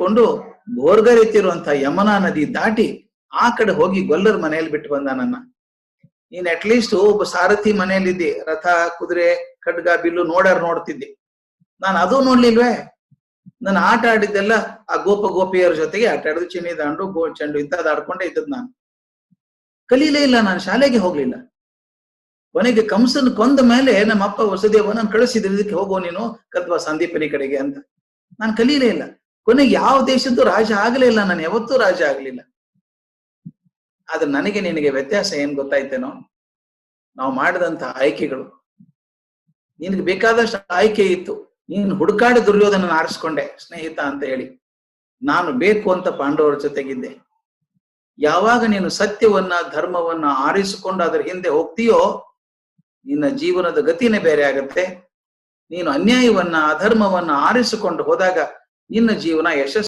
ಇಟ್ಕೊಂಡು ಬೋರ್ಗರಿತಿರುವಂತ ಯಮುನಾ ನದಿ ದಾಟಿ ಆ ಕಡೆ ಹೋಗಿ ಗೊಲ್ಲರ್ ಮನೆಯಲ್ಲಿ ಬಿಟ್ಟು ಬಂದ ನನ್ನ. ನೀನ್ ಅಟ್ಲೀಸ್ಟ್ ಒಬ್ಬ ಸಾರಥಿ ಮನೆಯಲ್ಲಿದ್ದಿ. ರಥ, ಕುದುರೆ, ಖಡ್ಗ, ಬಿಲ್ಲು ನೋಡರ್ ನೋಡ್ತಿದ್ದಿ. ನಾನು ಅದು ನೋಡ್ಲಿಲ್ವೇ? ನಾನು ಆಟ ಆಡಿದ್ದೆಲ್ಲ ಆ ಗೋಪ ಗೋಪಿಯರ ಜೊತೆಗೆ ಆಟ ಆಡಿದ್ದು ಚಿನ್ನಿ ದಾಂಡು, ಗೋ, ಚೆಂಡು ಇಂಥದ್ದು ಆಡ್ಕೊಂಡೇ ಇದ್ದದ್ ನಾನು. ಕಲೀಲೇ ಇಲ್ಲ, ನಾನು ಶಾಲೆಗೆ ಹೋಗ್ಲಿಲ್ಲ. ಕೊನೆಗೆ ಕಂಸನ್ ಕೊಂದ ಮೇಲೆ ನಮ್ಮ ಅಪ್ಪ ವಸುದೇವ ನಾನು ಕಳಿಸಿದ್ರು, ಇದಕ್ಕೆ ಹೋಗೋ ನೀನು ಕದ್ವಾ ಸಂದೀಪನಿ ಕಡೆಗೆ ಅಂತ. ನಾನು ಕಲೀಲೇ ಇಲ್ಲ. ಕೊನೆಗೆ ಯಾವ ದೇಶದ್ದು ರಾಜ ಆಗಲಿಲ್ಲ ನಾನು ಯಾವತ್ತೂ ರಾಜ ಆಗ್ಲಿಲ್ಲ. ಆದ್ರೆ ನನಗೆ ನಿನಗೆ ವ್ಯತ್ಯಾಸ ಏನ್ ಗೊತ್ತಾಯ್ತೇನೋ? ನಾವು ಮಾಡಿದಂತ ಆಯ್ಕೆಗಳು. ನಿನಗೆ ಬೇಕಾದಷ್ಟು ಆಯ್ಕೆ ಇತ್ತು. ನೀನು ಹುಡುಕಾಡಿ ದುರ್ಯೋಧನ ಆರಿಸ್ಕೊಂಡೆ, ಸ್ನೇಹಿತ ಅಂತ ಹೇಳಿ. ನಾನು ಬೇಕು ಅಂತ ಪಾಂಡವರ ಜೊತೆಗಿದ್ದೆ. ಯಾವಾಗ ನೀನು ಸತ್ಯವನ್ನ, ಧರ್ಮವನ್ನ ಆರಿಸಿಕೊಂಡು ಅದರ ಹಿಂದೆ ಹೋಗ್ತೀಯೋ, ನಿನ್ನ ಜೀವನದ ಗತಿನೇ ಬೇರೆ ಆಗತ್ತೆ. ನೀನು ಅನ್ಯಾಯವನ್ನ, ಅಧರ್ಮವನ್ನ ಆರಿಸಿಕೊಂಡು ಹೋದಾಗ ನಿನ್ನ ಜೀವನ ಯಶಸ್ಸು